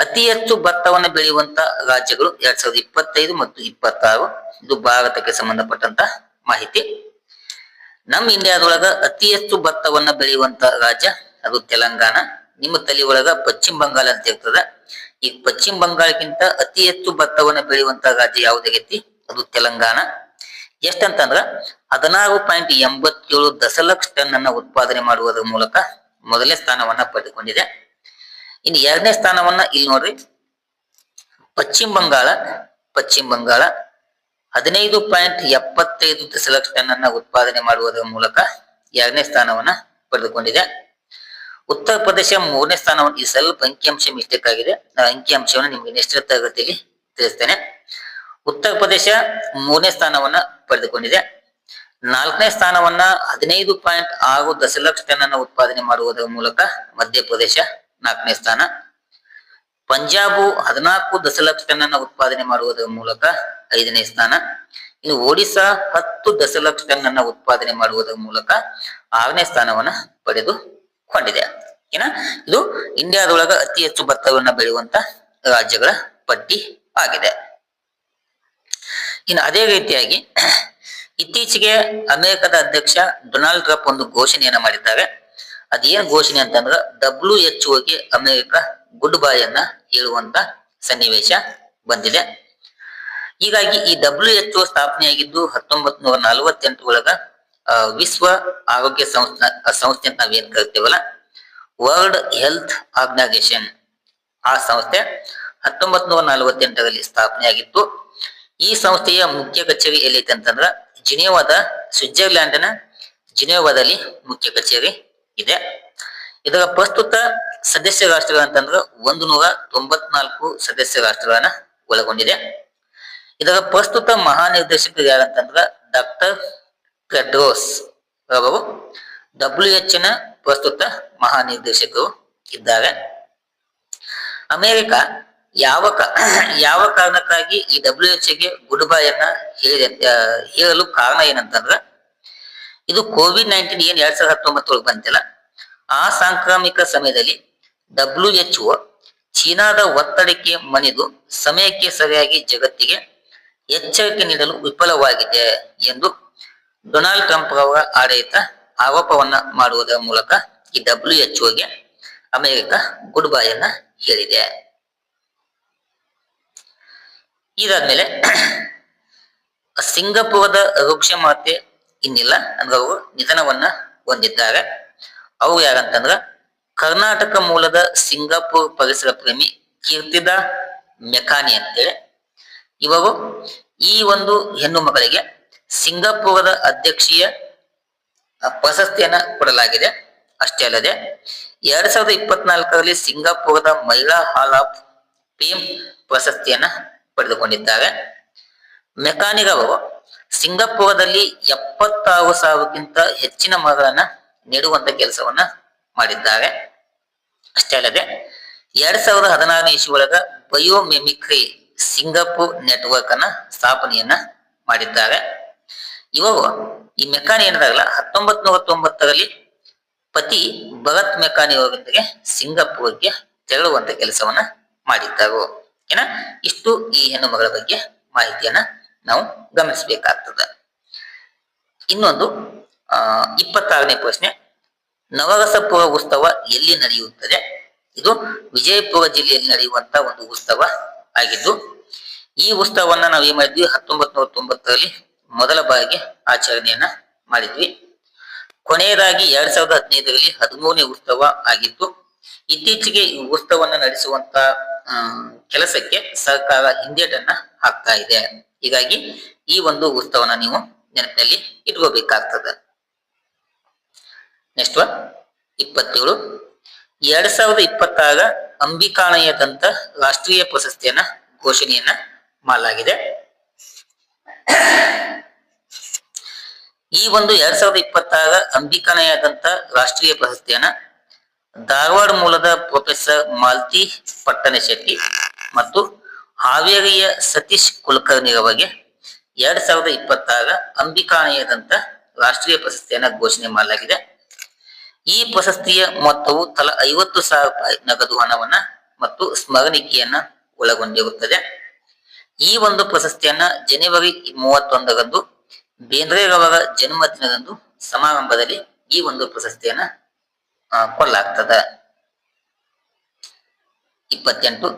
Speaker 1: ಅತಿ ಹೆಚ್ಚು ಭತ್ತವನ್ನು ಬೆಳೆಯುವಂತ ರಾಜ್ಯಗಳು ಎರಡ್ ಸಾವಿರದ ಇಪ್ಪತ್ತೈದು ಮತ್ತು ಇಪ್ಪತ್ತಾರು. ಇದು ಭಾರತಕ್ಕೆ ಸಂಬಂಧಪಟ್ಟಂತ ಮಾಹಿತಿ. ನಮ್ಮ ಇಂಡಿಯಾದೊಳಗ ಅತಿ ಹೆಚ್ಚು ಭತ್ತವನ್ನ ಬೆಳೆಯುವಂತ ರಾಜ್ಯ ಅದು ತೆಲಂಗಾಣ. ನಿಮ್ಮ ತಲೆ ಒಳಗ ಪಶ್ಚಿಮ ಬಂಗಾಳ ಅಂತ ಇರ್ತದ. ಈ ಪಶ್ಚಿಮ ಬಂಗಾಳಕ್ಕಿಂತ ಅತಿ ಹೆಚ್ಚು ಭತ್ತವನ್ನ ಬೆಳೆಯುವಂತ ರಾಜ್ಯ ಯಾವ್ದಾಗೈತಿ ಅದು ತೆಲಂಗಾಣ. ಎಷ್ಟಂತಂದ್ರ ಹದಿನಾರು ಪಾಯಿಂಟ್ ಎಂಬತ್ತೇಳು ದಶಲಕ್ಷ ಟನ್ ಅನ್ನ ಉತ್ಪಾದನೆ ಮಾಡುವುದರ ಮೂಲಕ ಮೊದಲನೇ ಸ್ಥಾನವನ್ನ ಪಡೆದುಕೊಂಡಿದೆ. ಇನ್ನು ಎರಡನೇ ಸ್ಥಾನವನ್ನ ಇಲ್ಲಿ ನೋಡ್ರಿ. ಪಶ್ಚಿಮ ಬಂಗಾಳ ಪಶ್ಚಿಮ ಬಂಗಾಳ ಹದಿನೈದು ಪಾಯಿಂಟ್ ಎಪ್ಪತ್ತೈದು ದಶಲಕ್ಷ ಟನ್ ಉತ್ಪಾದನೆ ಮಾಡುವುದರ ಮೂಲಕ ಎರಡನೇ ಸ್ಥಾನವನ್ನ ಪಡೆದುಕೊಂಡಿದೆ. ಉತ್ತರ ಪ್ರದೇಶ ಮೂರನೇ ಸ್ಥಾನವನ್ನು ಈ ಸ್ವಲ್ಪ ಅಂಕಿಅಂಶ ಮಿಸ್ಟೇಕ್ ಆಗಿದೆ ಅಂಕಿಅಂಶವನ್ನು ನಿಮಗೆ ನೆಕ್ಸ್ಟ್ ತರಗತಿಯಲ್ಲಿ ತಿಳಿಸ್ತೇನೆ. ಉತ್ತರ ಪ್ರದೇಶ ಮೂರನೇ ಸ್ಥಾನವನ್ನ ಪಡೆದುಕೊಂಡಿದೆ. ನಾಲ್ಕನೇ ಸ್ಥಾನವನ್ನ ಹದಿನೈದು ಪಾಯಿಂಟ್ ಆರು ದಶಲಕ್ಷ ಟನ್ ಉತ್ಪಾದನೆ ಮಾಡುವುದರ ಮೂಲಕ ಮಧ್ಯಪ್ರದೇಶ ನಾಲ್ಕನೇ ಸ್ಥಾನ. ಪಂಜಾಬು ಹದಿನಾಲ್ಕು ದಶಲಕ್ಷ ಟನ್ ಉತ್ಪಾದನೆ ಮಾಡುವುದರ ಮೂಲಕ ಐದನೇ ಸ್ಥಾನ. ಇನ್ನು ಒಡಿಶಾ ಹತ್ತು ದಶಲಕ್ಷ ಟನ್ ಅನ್ನ ಉತ್ಪಾದನೆ ಮಾಡುವುದರ ಮೂಲಕ ಆರನೇ ಸ್ಥಾನವನ್ನ ಪಡೆದುಕೊಂಡಿದೆ ಏನ? ಇದು ಇಂಡಿಯಾದೊಳಗ ಅತಿ ಹೆಚ್ಚು ಭತ್ತವನ್ನ ಬೆಳೆಯುವಂತ ರಾಜ್ಯಗಳ ಪಟ್ಟಿ ಆಗಿದೆ. ಇನ್ನು ಅದೇ ರೀತಿಯಾಗಿ ಇತ್ತೀಚೆಗೆ ಅಮೆರಿಕದ ಅಧ್ಯಕ್ಷ ಡೊನಾಲ್ಡ್ ಟ್ರಂಪ್ ಒಂದು ಘೋಷಣೆಯನ್ನ ಮಾಡಿದ್ದಾರೆ. ಅದೇನ್ ಘೋಷಣೆ ಅಂತಂದ್ರ ಡಬ್ಲ್ಯೂ ಎಚ್ ಓಗೆ ಅಮೆರಿಕ ಗುಡ್ ಬಾಯ್ ಅನ್ನ ಹೇಳುವಂತ ಸನ್ನಿವೇಶ ಬಂದಿದೆ. ಹೀಗಾಗಿ ಈ ಡಬ್ಲ್ಯೂ ಎಚ್ ಒ ಸ್ಥಾಪನೆಯಾಗಿದ್ದು ಹತ್ತೊಂಬತ್ ನೂರ ನಲವತ್ತೆಂಟು ಒಳಗ ವಿಶ್ವ ಆರೋಗ್ಯ ಸಂಸ್ಥೆ ಸಂಸ್ಥೆ ಅಂತ ನಾವೇನ್ ಕರಿತೀವಲ್ಲ? ವರ್ಲ್ಡ್ ಹೆಲ್ತ್ ಆರ್ಗನೈಸೇಷನ್ ಆ ಸಂಸ್ಥೆ ಹತ್ತೊಂಬತ್ ನೂರ ನಲವತ್ತೆಂಟರಲ್ಲಿ ಸ್ಥಾಪನೆಯಾಗಿತ್ತು. ಈ ಸಂಸ್ಥೆಯ ಮುಖ್ಯ ಕಚೇರಿ ಎಲ್ಲೈತೆ ಅಂತಂದ್ರ ಜಿನೇವಾದ ಸ್ವಿಟ್ಜರ್ಲ್ಯಾಂಡ್ನ ಜಿನೇವಾದಲ್ಲಿ ಮುಖ್ಯ ಕಚೇರಿ ಇದೆ. ಇದರ ಪ್ರಸ್ತುತ ಸದಸ್ಯ ರಾಷ್ಟ್ರಗಳು ಅಂತಂದ್ರ ಒಂದು ನೂರ ತೊಂಬತ್ನಾಲ್ಕು ಸದಸ್ಯ ರಾಷ್ಟ್ರಗಳನ್ನ ಒಳಗೊಂಡಿದೆ. ಇದರ ಪ್ರಸ್ತುತ ಮಹಾನಿರ್ದೇಶಕರು ಯಾರಂತಂದ್ರ ಡಾಕ್ಟರ್ ಟೆಡ್ರೋಸ್ ಅವರು ಡಬ್ಲ್ಯೂ ಎಚ್ನ ಪ್ರಸ್ತುತ ಮಹಾನಿರ್ದೇಶಕರು ಇದ್ದಾರೆ. ಅಮೆರಿಕ ಯಾವ ಯಾವ ಕಾರಣಕ್ಕಾಗಿ ಈ ಡಬ್ಲ್ಯೂ ಎಚ್ಗೆ ಗುಡ್ ಬೈ ಅನ್ನ ಹೇಳಲು ಕಾರಣ ಏನಂತಂದ್ರ, ಇದು ಕೋವಿಡ್ ನೈನ್ಟೀನ್ ಏನ್ ಎರಡ್ ಸಾವಿರದ ಹತ್ತೊಂಬತ್ತೊಳಗೆ ಬಂತಿಲ್ಲ, ಆ ಸಾಂಕ್ರಾಮಿಕ ಸಮಯದಲ್ಲಿ ಡಬ್ಲ್ಯೂ ಎಚ್ ಒ ಚೀನಾದ ಒತ್ತಡಕ್ಕೆ ಮಣಿದು ಸಮಯಕ್ಕೆ ಸರಿಯಾಗಿ ಜಗತ್ತಿಗೆ ಎಚ್ಚರಿಕೆ ನೀಡಲು ವಿಫಲವಾಗಿದೆ ಎಂದು ಡೊನಾಲ್ಡ್ ಟ್ರಂಪ್ ಅವರ ಆಡಳಿತ ಆರೋಪವನ್ನ ಮಾಡುವುದರ ಮೂಲಕ ಈ ಡಬ್ಲ್ಯೂ ಎಚ್ಗೆ ಅಮೆರಿಕ ಗುಡ್ ಬೈ ಅನ್ನ ಹೇಳಿದೆ. ಇದಾದ್ಮೇಲೆ ಸಿಂಗಾಪುರದ ವೃಕ್ಷ ಮಾತೆ ಇನ್ನಿಲ್ಲ ಅಂದ್ರೆ ಅವರು ನಿಧನವನ್ನ ಹೊಂದಿದ್ದಾರೆ. ಅವು ಯಾರಂತಂದ್ರ ಕರ್ನಾಟಕ ಮೂಲದ ಸಿಂಗಾಪುರ್ ಪರಿಸರ ಪ್ರೇಮಿ ಕೀರ್ತಿದ ಮೆಕಾನಿ ಅಂತೇಳಿ. ಇವರು ಈ ಒಂದು ಹೆಣ್ಣು ಮಗಳಿಗೆ ಸಿಂಗಾಪುರದ ಅಧ್ಯಕ್ಷೀಯ ಪ್ರಶಸ್ತಿಯನ್ನ ಕೊಡಲಾಗಿದೆ. ಅಷ್ಟೇ ಅಲ್ಲದೆ ಎರಡ್ ಸಾವಿರದ ಇಪ್ಪತ್ನಾಲ್ಕರಲ್ಲಿ ಸಿಂಗಾಪುರದ ಮಹಿಳಾ ಹಾಲ್ ಆಫ್ ಫೇಮ್ ಪ್ರಶಸ್ತಿಯನ್ನ ಪಡೆದುಕೊಂಡಿದ್ದಾರೆ. ಮೆಕಾನಿಕ್ ಅವರು ಸಿಂಗಾಪುರದಲ್ಲಿ ಎಪ್ಪತ್ತಾರು ಸಾವಿರಕ್ಕಿಂತ ಹೆಚ್ಚಿನ ಮಗಳನ್ನ ನೆಡುವಂತ ಕೆಲಸವನ್ನ ಮಾಡಿದ್ದಾರೆ. ಅಷ್ಟೇ ಅಲ್ಲದೆ ಎರಡ್ ಸಾವಿರದ ಹದಿನಾರನೇ ಇಸ್ವಿ ಒಳಗ ಬಯೋಮೆಮಿಕ್ರಿ ಸಿಂಗಾಪುರ್ ನೆಟ್ವರ್ಕ್ ಅನ್ನ ಸ್ಥಾಪನೆಯನ್ನ ಮಾಡಿದ್ದಾರೆ. ಇವರು ಈ ಮೆಕಾನಿ ಏನಿದಾಗಲ್ಲ ಹತ್ತೊಂಬತ್ ನೂರ ತೊಂಬತ್ತರಲ್ಲಿ ಪತಿ ಭರತ್ ಮೆಕಾನಿ ಅವರೊಂದಿಗೆ ಸಿಂಗಾಪುರ್ಗೆ ತೆರಳುವಂತ ಕೆಲಸವನ್ನ ಮಾಡಿದ್ದರು. ಏನ? ಇಷ್ಟು ಈ ಹೆಣ್ಣು ಮಗಳ ಬಗ್ಗೆ ಮಾಹಿತಿಯನ್ನ ನಾವು ಗಮನಿಸಬೇಕಾಗ್ತದೆ. ಇನ್ನೊಂದು, ಆ, ಇಪ್ಪತ್ತಾರನೇ ಪ್ರಶ್ನೆ. ನವರಸಪುರ ಉತ್ಸವ ಎಲ್ಲಿ ನಡೆಯುತ್ತದೆ? ಇದು ವಿಜಯಪುರ ಜಿಲ್ಲೆಯಲ್ಲಿ ನಡೆಯುವಂತ ಒಂದು ಉತ್ಸವ. ಆಗಿದ್ದು, ಈ ಉತ್ಸವವನ್ನ ನಾವು ಏನ್ ಮಾಡಿದ್ವಿ ಹತ್ತೊಂಬತ್ ನೂರ ತೊಂಬತ್ತರಲ್ಲಿ ಮೊದಲ ಬಾರಿಗೆ ಆಚರಣೆಯನ್ನ ಮಾಡಿದ್ವಿ. ಕೊನೆಯದಾಗಿ ಎರಡ್ ಸಾವಿರದ ಹದಿನೈದರಲ್ಲಿ ಹದಿಮೂರನೇ ಉತ್ಸವ ಆಗಿತ್ತು. ಇತ್ತೀಚೆಗೆ ಈ ಉತ್ಸವವನ್ನ ನಡೆಸುವಂತ ಕೆಲಸಕ್ಕೆ ಸರ್ಕಾರ ಹಿಂದೇಟನ್ನ ಹಾಕ್ತಾ ಇದೆ. ಹೀಗಾಗಿ ಈ ಒಂದು ಉತ್ಸವನ ನೀವು ನೆನಪಿನಲ್ಲಿ ಇಟ್ಕೋಬೇಕಾಗ್ತದೆ. ನೆಕ್ಸ್ಟ್ ಇಪ್ಪತ್ತೇಳು. ಎರಡ್ ಸಾವಿರದ ಇಪ್ಪತ್ತಾರ ಅಂಬಿಕಾನಯದಂತ ರಾಷ್ಟ್ರೀಯ ಪ್ರಶಸ್ತಿಯನ್ನ ಘೋಷಣೆಯನ್ನ ಮಾಡಲಾಗಿದೆ. ಈ ಒಂದು ಎರಡ್ ಸಾವಿರದ ಇಪ್ಪತ್ತಾರ ಅಂಬಿಕಾಣಯದಂತ ರಾಷ್ಟ್ರೀಯ ಪ್ರಶಸ್ತಿಯನ್ನ ಧಾರವಾಡ ಮೂಲದ ಪ್ರೊಫೆಸರ್ ಮಾಲ್ತಿ ಪಟ್ಟಣಶೆಟ್ಟಿ ಮತ್ತು ಹಾವೇರಿಯ ಸತೀಶ್ ಕುಲಕರ್ಣಿರವರಿಗೆ ಎರಡ್ ಸಾವಿರದ ಇಪ್ಪತ್ತಾರ ಅಂಬಿಕಾಣಯದಂತ ರಾಷ್ಟ್ರೀಯ ಪ್ರಶಸ್ತಿಯನ್ನ ಘೋಷಣೆ ಮಾಡಲಾಗಿದೆ. ಈ ಪ್ರಶಸ್ತಿಯ ಮೊತ್ತವು ತಲಾ ಐವತ್ತು ಸಾವಿರ ರೂಪಾಯಿ ನಗದು ಹಣವನ್ನ ಮತ್ತು ಸ್ಮರಣಿಕೆಯನ್ನ ಒಳಗೊಂಡಿರುತ್ತದೆ. ಈ ಒಂದು ಪ್ರಶಸ್ತಿಯನ್ನ ಜನವರಿ ಮೂವತ್ತೊಂದರಂದು ಬೇಂದ್ರೆರವರ ಜನ್ಮದಿನದಂದು ಸಮಾರಂಭದಲ್ಲಿ ಈ ಒಂದು ಪ್ರಶಸ್ತಿಯನ್ನ ಕೊಡಲಾಗ್ತದ. ಇಪ್ಪತ್ತೆಂಟು,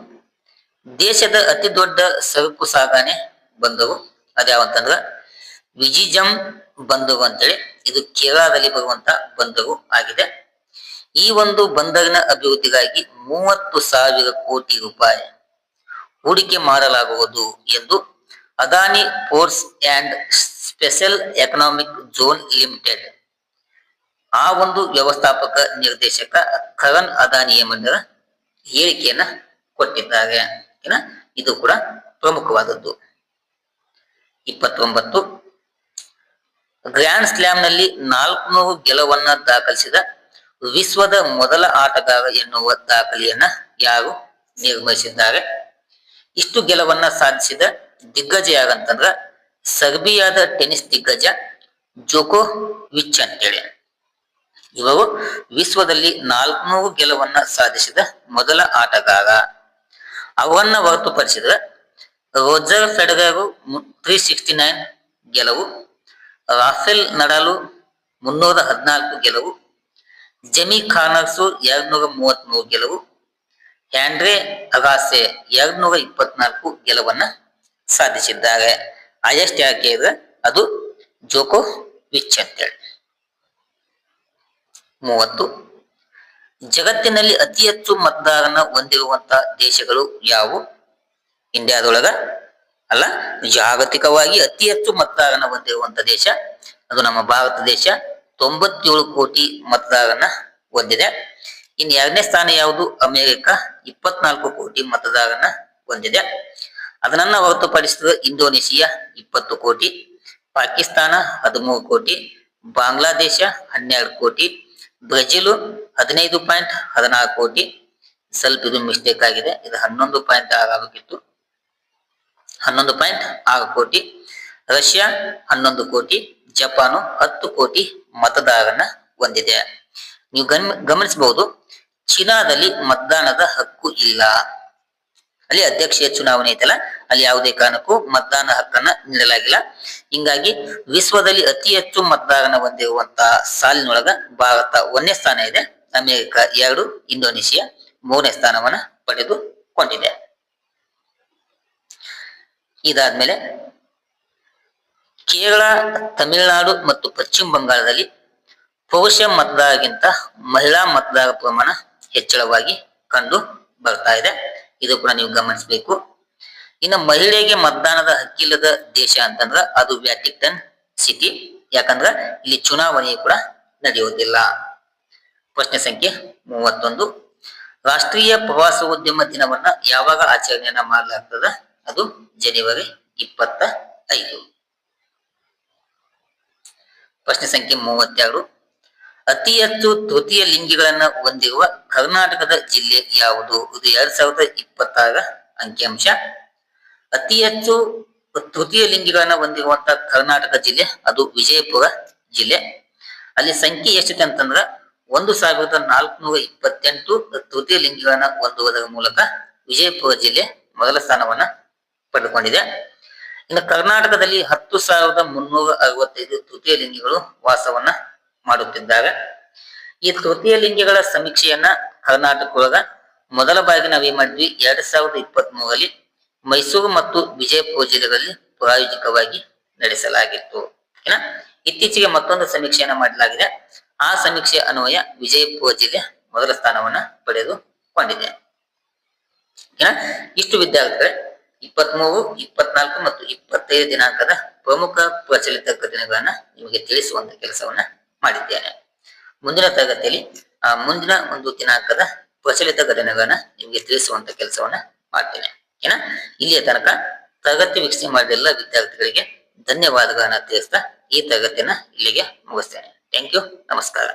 Speaker 1: ದೇಶದ ಅತಿ ದೊಡ್ಡ ಸರಕು ಸಾಗಣೆ ಬಂದವು. ಅದ್ಯಾವಂತಂದ್ರ, ವಿಜಿಜಂ ಬಂದರು ಅಂತೇಳಿ ಇದು ಕೇರಳದಲ್ಲಿ ಬರುವಂತ ಬಂಧವು ಆಗಿದೆ. ಈ ಒಂದು ಬಂದರಿನ ಅಭಿವೃದ್ಧಿಗಾಗಿ ಮೂವತ್ತು ಸಾವಿರ ಕೋಟಿ ರೂಪಾಯಿ ಹೂಡಿಕೆ ಮಾಡಲಾಗುವುದು ಎಂದು Adani ports and special economic zone limited, ಆ ಒಂದು ವ್ಯವಸ್ಥಾಪಕ ನಿರ್ದೇಶಕ ಕರನ್ ಅದಾನಿ ಎಂಬ ಹೇಳಿಕೆಯನ್ನ ಕೊಟ್ಟಿದ್ದಾರೆ. ಇದು ಕೂಡ ಪ್ರಮುಖವಾದದ್ದು. ಇಪ್ಪತ್ತೊಂಬತ್ತು ಗ್ರ್ಯಾಂಡ್ ಸ್ಲಾಮ್ನಲ್ಲಿ ನಾಲ್ಕುನೂರು ಗೆಲುವನ್ನ ದಾಖಲಿಸಿದ ವಿಶ್ವದ ಮೊದಲ ಆಟಗಾರ ಎನ್ನುವ ದಾಖಲೆಯನ್ನ ಯಾರು ನಿರ್ಮಿಸಿದ್ದಾರೆ? ಇಷ್ಟು ಗೆಲುವನ್ನ ಸಾಧಿಸಿದ ದಿಗ್ಗಜ ಯಾರಂತಂದ್ರ ಸರ್ಬಿಯಾದ ಟೆನಿಸ್ ದಿಗ್ಗಜ ಜೋಕೋ ವಿಚ್ ಅಂತೇಳಿ. ಇವರು ವಿಶ್ವದಲ್ಲಿ ನಾಲ್ಕುನೂರು ಗೆಲುವನ್ನ ಸಾಧಿಸಿದ ಮೊದಲ ಆಟಗಾರ. ಅವನ್ನ ಹೊರತುಪಡಿಸಿದ್ರೆ Roger Federer three sixty nine ಗೆಲುವು ರಾಫೆಲ್ ನಡಾಲು ಮುನ್ನೂರ ಹದಿನಾಲ್ಕು ಗೆಲುವು, ಜೆಮಿ ಖಾನರ್ಸು ಎರಡ್ನೂರ ಮೂವತ್ಮೂರು ಗೆಲುವು, ಹ್ಯಾಂಡ್ರೆ ಅಗಾಸೆ ಎರಡ್ನೂರ ಇಪ್ಪತ್ನಾಲ್ಕು ಗೆಲುವನ್ನ ಸಾಧಿಸಿದ್ದಾರೆ. ಹೈಯೆಸ್ಟ್ ಯಾಕೆ ಇದ್ರೆ ಅದು ಜೋಕೋ ವಿಚ್ ಅಂತೇಳಿ. ಮೂವತ್ತು, ಜಗತ್ತಿನಲ್ಲಿ ಅತಿ ಹೆಚ್ಚು ಮತದಾರನ ಹೊಂದಿರುವಂತಹ ದೇಶಗಳು ಯಾವುವು? ಇಂಡಿಯಾದೊಳಗ ಅಲ್ಲ? ಜಾಗತಿಕವಾಗಿ ಅತಿ ಹೆಚ್ಚು ಮತದಾರನ ಹೊಂದಿರುವಂತ ದೇಶ, ಅದು ನಮ್ಮ ಭಾರತ ದೇಶ. ತೊಂಬತ್ತೇಳು ಕೋಟಿ ಮತದಾರನ ಹೊಂದಿದೆ. ಇನ್ನು ಎರಡನೇ ಸ್ಥಾನ ಯಾವುದು? ಅಮೆರಿಕ. ಇಪ್ಪತ್ನಾಲ್ಕು ಕೋಟಿ ಮತದಾರನ ಹೊಂದಿದೆ. ಅದನ್ನ ಹೊರತುಪಡಿಸಿದ ಇಂಡೋನೇಷಿಯಾ ಇಪ್ಪತ್ತು ಕೋಟಿ, ಪಾಕಿಸ್ತಾನ ಹದಿಮೂರು ಕೋಟಿ, ಬಾಂಗ್ಲಾದೇಶ ಹನ್ನೆರಡು ಕೋಟಿ, ಬ್ರೆಜಿಲ್ ಹದಿನೈದು ಪಾಯಿಂಟ್ ಹದಿನಾರು ಕೋಟಿ. ಸ್ವಲ್ಪ ಇದು ಮಿಸ್ಟೇಕ್ ಆಗಿದೆ. ಇದು ಹನ್ನೊಂದು ಪಾಯಿಂಟ್ ಆಗಬೇಕಿತ್ತು ಹನ್ನೊಂದು ಪಾಯಿಂಟ್ ಆರು ಕೋಟಿ, ರಷ್ಯಾ ಹನ್ನೊಂದು ಕೋಟಿ, ಜಪಾನು ಹತ್ತು ಕೋಟಿ ಮತದಾರನ ಹೊಂದಿದೆ. ನೀವು ಗಮ ಗಮನಿಸಬಹುದು, ಚೀನಾದಲ್ಲಿ ಮತದಾನದ ಹಕ್ಕು ಇಲ್ಲ. ಅಲ್ಲಿ ಅಧ್ಯಕ್ಷೀಯ ಚುನಾವಣೆ ಐತಲ್ಲ, ಅಲ್ಲಿ ಯಾವುದೇ ಕಾರಣಕ್ಕೂ ಮತದಾನ ಹಕ್ಕನ್ನ ನೀಡಲಾಗಿಲ್ಲ. ಹಿಂಗಾಗಿ ವಿಶ್ವದಲ್ಲಿ ಅತಿ ಹೆಚ್ಚು ಮತದಾರನ ಹೊಂದಿರುವಂತಹ ಸಾಲಿನೊಳಗ ಭಾರತ ಒಂದನೇ ಸ್ಥಾನ ಇದೆ. ಅಮೆರಿಕ ಎರಡು, ಇಂಡೋನೇಷಿಯಾ ಮೂರನೇ ಸ್ಥಾನವನ್ನ ಪಡೆದುಕೊಂಡಿದೆ. ಇದಾದ್ಮೇಲೆ ಕೇರಳ, ತಮಿಳುನಾಡು ಮತ್ತು ಪಶ್ಚಿಮ ಬಂಗಾಳದಲ್ಲಿ ಪುರುಷ ಮತದಾರಗಿಂತ ಮಹಿಳಾ ಮತದಾರ ಪ್ರಮಾಣ ಹೆಚ್ಚಳವಾಗಿ ಕಂಡು ಬರ್ತಾ ಇದೆ. ಇದು ಕೂಡ ನೀವು ಗಮನಿಸಬೇಕು. ಇನ್ನು ಮಹಿಳೆಗೆ ಮತದಾನದ ಹಕ್ಕಿಲ್ಲದ ದೇಶ ಅಂತಂದ್ರ ಅದು ವ್ಯಾಟಿಕನ್ ಸಿಟಿ. ಯಾಕಂದ್ರ ಇಲ್ಲಿ ಚುನಾವಣೆ ಕೂಡ ನಡೆಯುವುದಿಲ್ಲ. ಪ್ರಶ್ನೆ ಸಂಖ್ಯೆ ಮೂವತ್ತೊಂದು. ರಾಷ್ಟ್ರೀಯ ಪ್ರವಾಸೋದ್ಯಮ ದಿನವನ್ನ ಯಾವಾಗ ಆಚರಣೆಯನ್ನ ಮಾಡಲಾಗ್ತದ? ಅದು ಜನವರಿ ಇಪ್ಪತ್ತ ಐದು. ಪ್ರಶ್ನೆ ಸಂಖ್ಯೆ ಮೂವತ್ತೆರಡು. ಅತಿ ಹೆಚ್ಚು ತೃತೀಯ ಲಿಂಗಿಗಳನ್ನ ಹೊಂದಿರುವ ಕರ್ನಾಟಕದ ಜಿಲ್ಲೆ ಯಾವುದು? ಇದು ಎರಡ್ ಸಾವಿರದ ಇಪ್ಪತ್ತಾರ ಅಂಕಿಅಂಶ. ಅತಿ ಹೆಚ್ಚು ತೃತೀಯ ಲಿಂಗಿಗಳನ್ನ ಹೊಂದಿರುವಂತಹ ಕರ್ನಾಟಕ ಜಿಲ್ಲೆ, ಅದು ವಿಜಯಪುರ ಜಿಲ್ಲೆ. ಅಲ್ಲಿ ಸಂಖ್ಯೆ ಎಷ್ಟಿದೆ ಅಂತಂದ್ರ ಒಂದು ಸಾವಿರದ ನಾಲ್ಕುನೂರ ಇಪ್ಪತ್ತೆಂಟು ತೃತೀಯ ಲಿಂಗಿಗಳನ್ನ ಹೊಂದುವುದರ ಮೂಲಕ ವಿಜಯಪುರ ಜಿಲ್ಲೆ ಮೊದಲ ಸ್ಥಾನವನ್ನ ಪಡೆದುಕೊಂಡಿದೆ ಇನ್ನು ಕರ್ನಾಟಕದಲ್ಲಿ ಹತ್ತು ಸಾವಿರದ ಮುನ್ನೂರ ಅರವತ್ತೈದು ತೃತೀಯ ಲಿಂಗಿಗಳು ವಾಸವನ್ನ ಮಾಡುತ್ತಿದ್ದಾರೆ ಈ ತೃತೀಯ ಲಿಂಗಿಗಳ ಸಮೀಕ್ಷೆಯನ್ನ ಕರ್ನಾಟಕದೊಳಗ ಮೊದಲ ಬಾರಿಗೆ ನಾವೇ ಮಾಡಿದ್ವಿ? ಎರಡ್ ಸಾವಿರದ ಇಪ್ಪತ್ತ್ ಮೂರಲ್ಲಿ ಮೈಸೂರು ಮತ್ತು ವಿಜಯಪುರ ಜಿಲ್ಲೆಗಳಲ್ಲಿ ಪ್ರಾಯೋಗಿಕವಾಗಿ ನಡೆಸಲಾಗಿತ್ತು. ಓಕೆನಾ ಇತ್ತೀಚೆಗೆ ಮತ್ತೊಂದು ಸಮೀಕ್ಷೆಯನ್ನ ಮಾಡಲಾಗಿದೆ. ಆ ಸಮೀಕ್ಷೆ ಅನ್ವಯ ವಿಜಯಪುರ ಜಿಲ್ಲೆ ಮೊದಲ ಸ್ಥಾನವನ್ನ ಪಡೆದುಕೊಂಡಿದೆ. ಇಷ್ಟು ವಿದ್ಯಾರ್ಥಿಗಳೇ ಇಪ್ಪತ್ಮೂರು, ಇಪ್ಪತ್ನಾಲ್ಕು ಮತ್ತು ಇಪ್ಪತ್ತೈದು ದಿನಾಂಕದ ಪ್ರಮುಖ ಪ್ರಚಲಿತ ಘಟನೆಗಳನ್ನ ನಿಮಗೆ ತಿಳಿಸುವಂತ ಕೆಲಸವನ್ನ ಮಾಡಿದ್ದೇನೆ. ಮುಂದಿನ ತರಗತಿಯಲ್ಲಿ, ಆ, ಮುಂದಿನ ಒಂದು ದಿನಾಂಕದ ಪ್ರಚಲಿತ ಘಟನೆಗಳನ್ನ ನಿಮಗೆ ತಿಳಿಸುವಂತ ಕೆಲಸವನ್ನ ಮಾಡ್ತೇನೆ. ಏನ? ಇಲ್ಲಿಯ ತನಕ ತರಗತಿ ವೀಕ್ಷಣೆ ಮಾಡಿದ ಎಲ್ಲ ವಿದ್ಯಾರ್ಥಿಗಳಿಗೆ ಧನ್ಯವಾದಗಳನ್ನ ತಿಳಿಸ್ತಾ ಈ ತರಗತಿಯನ್ನ ಇಲ್ಲಿಗೆ ಮುಗಿಸ್ತೇನೆ. ಥ್ಯಾಂಕ್ ಯು ನಮಸ್ಕಾರ.